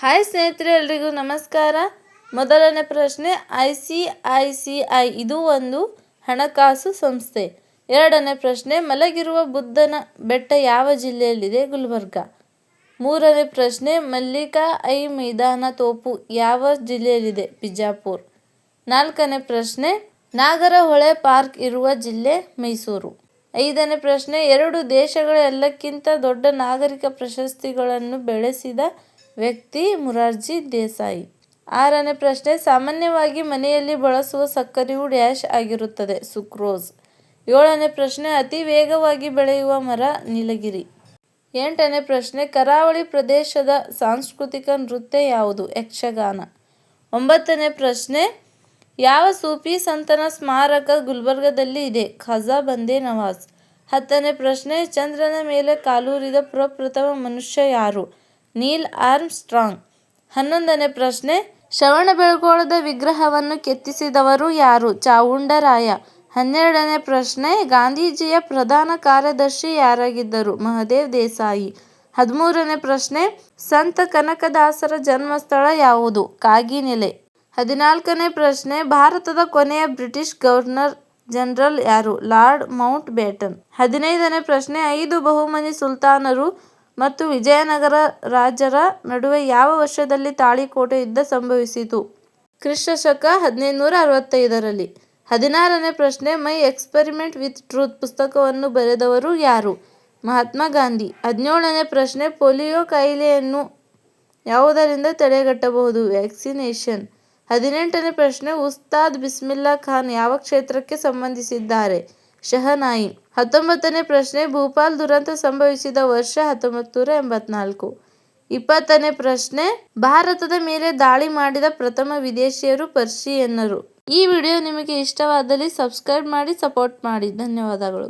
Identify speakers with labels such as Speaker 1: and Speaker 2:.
Speaker 1: Hi ಸ್ನೇಹಿತರೆ, ಎಲ್ರಿಗೂ ನಮಸ್ಕಾರ. ಮೊದಲನೇ ಪ್ರಶ್ನೆ, I C I C I, ಇದು ಒಂದು ಹಣಕಾಸು ಸಂಸ್ಥೆ. ಎರಡನೇ ಪ್ರಶ್ನೆ, ಮಲಗಿರುವ ಬುದ್ಧನ ಬೆಟ್ಟ ಯಾವ ಜಿಲ್ಲೆಯಲ್ಲಿದೆ? ಗುಲ್ಬರ್ಗ. ಮೂರನೇ ಪ್ರಶ್ನೆ, ಮಲ್ಲಿಕಾ ಐ ಮೈದಾನ ತೋಪು ಯಾವ ಜಿಲ್ಲೆಯಲ್ಲಿದೆ? ಬಿಜಾಪುರ್. ನಾಲ್ಕನೇ ಪ್ರಶ್ನೆ, ನಾಗರಹೊಳೆ ಪಾರ್ಕ್ ಇರುವ ಜಿಲ್ಲೆ ಮೈಸೂರು. ಐದನೇ ಪ್ರಶ್ನೆ, ಎರಡು ದೇಶಗಳ ಎಲ್ಲಕ್ಕಿಂತ ದೊಡ್ಡ ನಾಗರಿಕ ಪ್ರಶಸ್ತಿಗಳನ್ನು ಬೆಳೆಸಿದ ವ್ಯಕ್ತಿ ಮುರಾರ್ಜಿ ದೇಸಾಯಿ. ಆರನೇ ಪ್ರಶ್ನೆ, ಸಾಮಾನ್ಯವಾಗಿ ಮನೆಯಲ್ಲಿ ಬಳಸುವ ಸಕ್ಕರೆಯು ಡ್ಯಾಶ್ ಆಗಿರುತ್ತದೆ, ಸುಕ್ರೋಸ್. ಏಳನೇ ಪ್ರಶ್ನೆ, ಅತಿ ವೇಗವಾಗಿ ಬೆಳೆಯುವ ಮರ, ನೀಲಗಿರಿ. ಎಂಟನೇ ಪ್ರಶ್ನೆ, ಕರಾವಳಿ ಪ್ರದೇಶದ ಸಾಂಸ್ಕೃತಿಕ ನೃತ್ಯ ಯಾವುದು, ಯಕ್ಷಗಾನ. ಒಂಬತ್ತನೇ ಪ್ರಶ್ನೆ, ಯಾವ ಸೂಫಿ ಸಂತನ ಸ್ಮಾರಕ ಗುಲ್ಬರ್ಗದಲ್ಲಿ ಇದೆ, ಖಜಾ ಬಂದೆ ನವಾಜ್. ಹತ್ತನೇ ಪ್ರಶ್ನೆ, ಚಂದ್ರನ ಮೇಲೆ ಕಾಲೂರಿದ ಪ್ರಪ್ರಥಮ ಮನುಷ್ಯ ಯಾರು ನೀಲ್ ಆರ್ಮ್ ಸ್ಟ್ರಾಂಗ್ ಹನ್ನೊಂದನೇ ಪ್ರಶ್ನೆ ಶ್ರವಣಬೆಳಗೊಳದ ವಿಗ್ರಹವನ್ನು ಕೆತ್ತಿಸಿದವರು ಯಾರು? ಚಾವುಂಡರಾಯ ಹನ್ನೆರಡನೇ ಪ್ರಶ್ನೆ, ಗಾಂಧೀಜಿಯ ಪ್ರಧಾನ ಕಾರ್ಯದರ್ಶಿ ಯಾರಾಗಿದ್ದರು? ಮಹದೇವ್ ದೇಸಾಯಿ. ಹದಿಮೂರನೇ ಪ್ರಶ್ನೆ, ಸಂತ ಕನಕದಾಸರ ಜನ್ಮಸ್ಥಳ ಯಾವುದು? ಕಾಗಿನೆಲೆ. ಹದಿನಾಲ್ಕನೇ ಪ್ರಶ್ನೆ, ಭಾರತದ ಕೊನೆಯ ಬ್ರಿಟಿಷ್ ಗವರ್ನರ್ ಜನರಲ್ ಯಾರು? ಲಾರ್ಡ್ ಮೌಂಟ್ ಬೇಟನ್ ಹದಿನೈದನೇ ಪ್ರಶ್ನೆ, ಐದು ಬಹುಮನಿ ಸುಲ್ತಾನರು ಮತ್ತು ವಿಜಯನಗರ ರಾಜರ ನಡುವೆ ಯಾವ ವರ್ಷದಲ್ಲಿ ತಾಳಿಕೋಟೆ ಯುದ್ಧ ಸಂಭವಿಸಿತು? ಕ್ರಿಸ್ತ ಶಕ ಹದಿನೈದುನೂರ ಅರವತ್ತೈದರಲ್ಲಿ. ಹದಿನಾರನೇ ಪ್ರಶ್ನೆ, ಮೈ ಎಕ್ಸ್ಪೆರಿಮೆಂಟ್ ವಿತ್ ಟ್ರೂತ್ ಪುಸ್ತಕವನ್ನು ಬರೆದವರು ಯಾರು? ಮಹಾತ್ಮ ಗಾಂಧಿ. ಹದಿನೇಳನೇ ಪ್ರಶ್ನೆ, ಪೋಲಿಯೋ ಕಾಯಿಲೆಯನ್ನು ಯಾವುದರಿಂದ ತಡೆಗಟ್ಟಬಹುದು? ವ್ಯಾಕ್ಸಿನೇಷನ್. ಹದಿನೆಂಟನೇ ಪ್ರಶ್ನೆ, ಉಸ್ತಾದ್ ಬಿಸ್ಮಿಲ್ಲಾ ಖಾನ್ ಯಾವ ಕ್ಷೇತ್ರಕ್ಕೆ ಸಂಬಂಧಿಸಿದ್ದಾರೆ? ಶಹನಾಯಿ. ಹತ್ತೊಂಬತ್ತನೇ ಪ್ರಶ್ನೆ, ಭೂಪಾಲ್ ದುರಂತ ಸಂಭವಿಸಿದ ವರ್ಷ ಹತ್ತೊಂಬತ್ತು ಎಂಬತ್ನಾಲ್ಕು. ಇಪ್ಪತ್ತನೇ ಪ್ರಶ್ನೆ, ಭಾರತದ ಮೇಲೆ ದಾಳಿ ಮಾಡಿದ ಪ್ರಥಮ ವಿದೇಶಿಯರು ಪರ್ಷಿಯನ್ನರು. ಈ ವಿಡಿಯೋ ನಿಮಗೆ ಇಷ್ಟವಾದಲ್ಲಿ ಸಬ್ಸ್ಕ್ರೈಬ್ ಮಾಡಿ, ಸಪೋರ್ಟ್ ಮಾಡಿ. ಧನ್ಯವಾದಗಳು.